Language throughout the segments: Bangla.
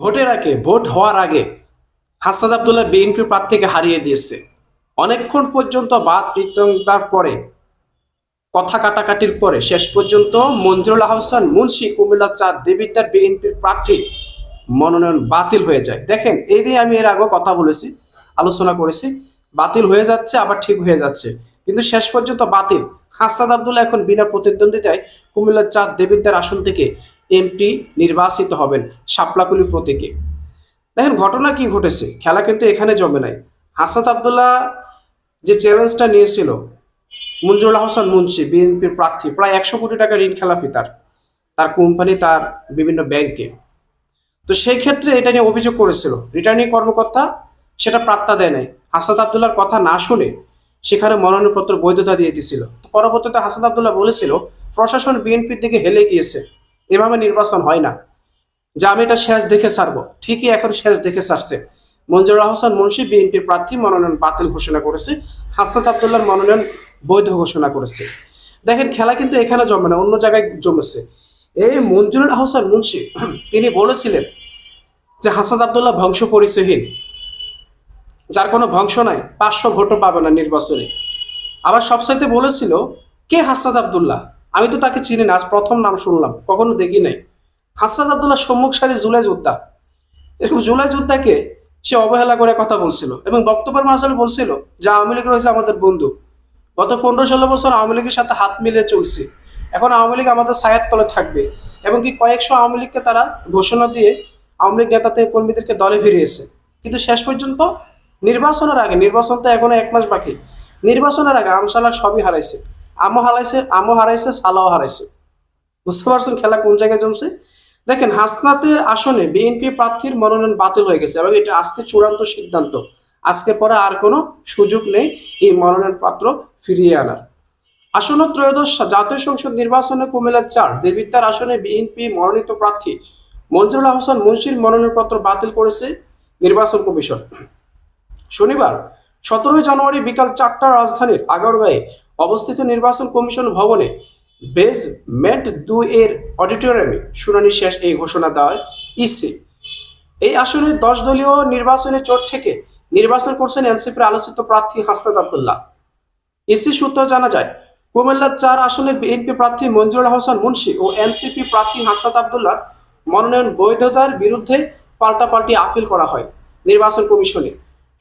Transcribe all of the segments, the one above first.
ভোটের আগে, ভোট হওয়ার আগে হাসনাদ আবদুল্লাহ বিএনপি প্রার্থীকে হারিয়ে দিয়েছে। অনেকক্ষণ পর্যন্ত বাদ বিতঙ্গার পরে, কথা কাটাকাটির পরে, শেষ পর্যন্ত মঞ্জুরুল আহসান, মুন্সি, কুমিল্লা চাঁদ দেবিদ্যার বিএনপির প্রার্থী মনোনয়ন বাতিল হয়ে যায়। দেখেন এই নিয়ে আমি এর আগেও কথা বলেছি, আলোচনা করেছি, বাতিল হয়ে যাচ্ছে, আবার ঠিক হয়ে যাচ্ছে। কিন্তু শেষ পর্যন্ত বাতিল। হাসনাদ আবদুল্লাহ এখন বিনা প্রতিদ্বন্দ্বিতায় কুমিল্লার চাঁদ দেবিদ্যার আসন থেকে এমপি নির্বাচিত হবেন শাপলাকুলি প্রতীকে। দেখেন, ঘটনা কি ঘটেছে? খেলা কিন্তু এখানে জমে নাই। হাসাত আবদুল্লাহ যে চ্যালেঞ্জটা নিয়েছিল মঞ্জুরুল হাসান মুন্সি, বিএনপির প্রার্থী, প্রায় একশো কোটি টাকা ঋণ খেলাপি তার তার কোম্পানি তার বিভিন্ন ব্যাংকে তো সেই ক্ষেত্রে এটা নিয়ে অভিযোগ করেছিল। রিটার্নিং কর্মকর্তা সেটা প্রাপ্তা দেয় নাই। হাসাত আবদুল্লার কথা না শুনে সেখানে মনোনয়নপত্র বৈধতা দিয়ে দিছিল তো পরবর্তীতে হাসান আবদুল্লাহ বলেছিল, প্রশাসন বিএনপির দিকে হেলে গিয়েছে। এভাবে নির্বাচন হয় না। যে আমি এটা শেষ দেখে ছাড়বো, ঠিকই এখন শেষ দেখে ছাড়ছে। মঞ্জুর আহসান মুন্সি বিএনপির প্রার্থী মনোনয়ন বাতিল ঘোষণা করেছে। হাসনাত আবদুল্লার মনোনয়ন বৈধ ঘোষণা করেছে। দেখেন, খেলা কিন্তু এখানে জমে না, অন্য জায়গায় জমেছে। এই মঞ্জুরুল আহসান মুন্সি, তিনি বলেছিলেন যে হাসান আবদুল্লাহ বংশ পরিচয়হীন। যার কোনো বংশ নাই, পাঁচশো ভোটও পাবে না নির্বাচনে। আবার সবসাইতে বলেছিল, কে হাসাদ আবদুল্লাহ? আমি তো তাকে চিনি না, আজ প্রথম নাম শুনলাম, কখনো দেখি নাই। হাসাদ আবদুল্লাহ সম্মুখ সারি জুলাই যোদ্ধা এরকম জুলাই যোদ্ধাকে সে অবহেলা করে কথা বলছিল এবং বক্তব্যের মাঝে বলছিল যে আওয়ামী লীগ রয়েছে আমাদের বন্ধু। গত পনেরো ষোলো বছর আওয়ামী লীগের সাথে হাত মিলিয়ে চলছে। এখন আওয়ামী লীগ আমাদের ছায়ার তলে থাকবে এবং কি কয়েকশো আওয়ামী লীগকে তারা ঘোষণা দিয়ে আওয়ামী লীগ নেতাতে কর্মীদেরকে দলে ফিরিয়েছে। কিন্তু শেষ পর্যন্ত নির্বাচনের আগে, নির্বাচন তো এখনও এক মাস বাকি, নির্বাচনের আগে আমসালাক সবই হারাইছে। আমও হারাইছে আমও হারাইছে, সালাও হারাইছে। বুঝতে পারছেন খেলা কোন জায়গায় জমছে? দেখেন, হাসনাতের আসনে বিএনপি প্রার্থীর মনোনয়ন বাতিল হয়ে গেছে, এবং এটা আজকে চূড়ান্ত সিদ্ধান্ত। আজকে পরে আর কোনো সুযোগ নেই এই মনোনয়ন পাত্র ফিরিয়ে আনার। আসন্ন ত্রয়োদশ জাতীয় সংসদ নির্বাচনে কুমিল্লার চার দেবিদ্যার আসনে বিএনপি মনোনীত প্রার্থী মঞ্জুরুল আহসান মুন্সির মনোনয়নপত্র বাতিল করেছে নির্বাচন কমিশন। শনিবার, সতেরোই জানুয়ারি বিকাল চারটা রাজধানীর আগারগাঁয়ে অবস্থিত নির্বাচন কমিশন ভবনে বেজমেন্ট দুই এর অডিটোরিয়ামে শুনানি শেষ এই ঘোষণা দেওয়ার ইসি। এই আসনে দশ দলীয় নির্বাচনের চোট থেকে নির্বাচন করছেন এনসিপির আলোচিত প্রার্থী হাসনাত আবদুল্লাহ। ইসি সূত্র জানা যায়, কুমিল্লার চার আসনে বিএনপি প্রার্থী মঞ্জুরুল হাসান মুন্সি ও এনসিপি প্রার্থী হাসনাত আবদুল্লাহ মনোনয়ন বৈধতার বিরুদ্ধে পাল্টাপাল্টি আপিল করা হয় নির্বাচন কমিশনে।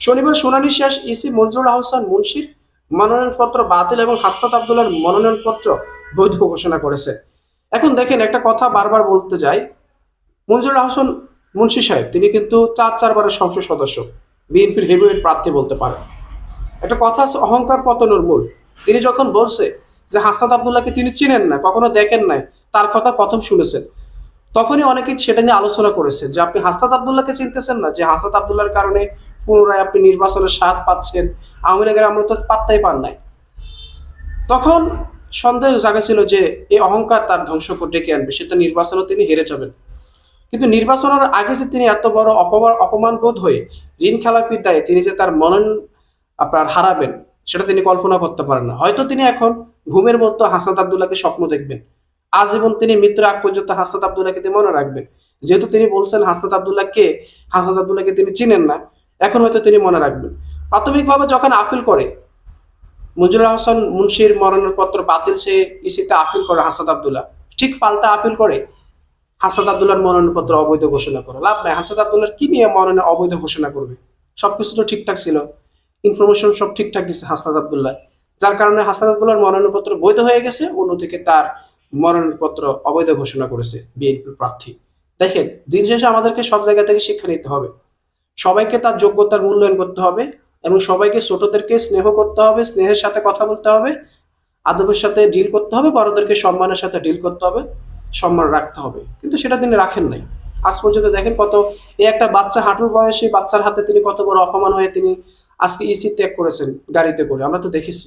শনিবার শুনানি শেষ ইসি মঞ্জুরুল আহসান মুন্সির মনোনয়নপত্র বাতিল এবং হাসনাত আবদুল্লার মনোনয়নপত্র বৈধ ঘোষণা করেছে। এখন দেখেন, একটা কথা বারবার বলতে যাই মঞ্জুরুল আহসান মুন্সি সাহেব, তিনি কিন্তু চার চারবারের সংসদ সদস্য, বিএনপির হেভিওয়েট প্রার্থী বলতে পারেন। একটা কথা অহংকার পতনের মূল। তিনি যখন বলছে যে হাসনাত আবদুল্লাহকে তিনি চিনেন না, কখনো দেখেন নাই, তার কথা প্রথম শুনেছেন। তখনই অনেকে সেটা নিয়ে আলোচনা করেছে যে আপনি হাসনাত আবদুল্লাহকে চিনতেছেন না, যে হাসনাত আবদুল্লাহর কারণে পুনরায় আপনি নির্বাচনের স্বাদ পাচ্ছেন, আওয়ামী লীগের আমরা তো পাত্তাই পান নাই। তখন সন্দেহ জাগেছিল যে এই অহংকার তার ধ্বংস করে ডেকে আনবে সেটা নির্বাচনও তিনি হেরে যাবেন। কিন্তু নির্বাচনের আগে যে তিনি এত বড় অপমান অপমান বোধ হয়ে ঋণ খেলাপির দায়ে তিনি যে তার মনন আপনার হারাবেন, সেটা তিনি কল্পনা করতে পারেন না। হয়তো তিনি এখন ঘুমের মতো হাসনাত আবদুল্লাহকে স্বপ্ন দেখবেন। আজীবন তিনি মৃত্যুর আগ পর্যন্ত হাসনাত আবদুল্লাহকে মনে রাখবেন। যেহেতু তিনি বলছেন হাসনাত আবদুল্লাহ কে হাসনাত আবদুল্লাহকে তিনি চিনেন না এখন হয়তো তিনি মনে রাখবেন। প্রাথমিকভাবে যখন আপিল করে মঞ্জুর হাসান মুন্সির মরণপত্র বাতিল, সে ইসিতে আপিল করে হাসাদ আবদুল্লাহ। ঠিক পাল্টা আপিল করে হাসাদ আবদুল্লাহর মনোনয়নপত্র অবৈধ ঘোষণা করে। লাভ নাই হাসাদ আবদুল্লাহর কি নিয়ে মনোনয়ন অবৈধ ঘোষণা করবে? সবকিছু তো ঠিকঠাক ছিল। ইনফরমেশন সব ঠিকঠাক দিচ্ছে হাসনাদ আবদুল্লাহ। যার কারণে হাসনাদ আবদুল্লাহর মনোনয়নপত্র বৈধ হয়ে গেছে, অন্যদিকে তার মনোনয়নপত্র অবৈধ ঘোষণা করেছে বিএনপির প্রার্থী। দেখেন, দিন শেষে আমাদেরকে সব জায়গা থেকে শিক্ষা নিতে হবে। সবাইকে তার যোগ্যতার মূল্যায়ন করতে হবে এবং সবাইকে ছোটদেরকে স্নেহ করতে হবে, স্নেহের সাথে কথা বলতে হবে, আদবের সাথে ডিল করতে হবে, বড়দেরকে সম্মানের সাথে ডিল করতে হবে, সম্মান রাখতে হবে। কিন্তু সেটা তিনি রাখেন নাই। আজ পর্যন্ত দেখেন কত এই একটা বাচ্চা হাঁটুর বয়সে বাচ্চার হাতে তিনি কত বড় অপমান হয়ে তিনি আজকে ইসি ত্যাগ করেছেন গাড়িতে করে। আমরা তো দেখেছি।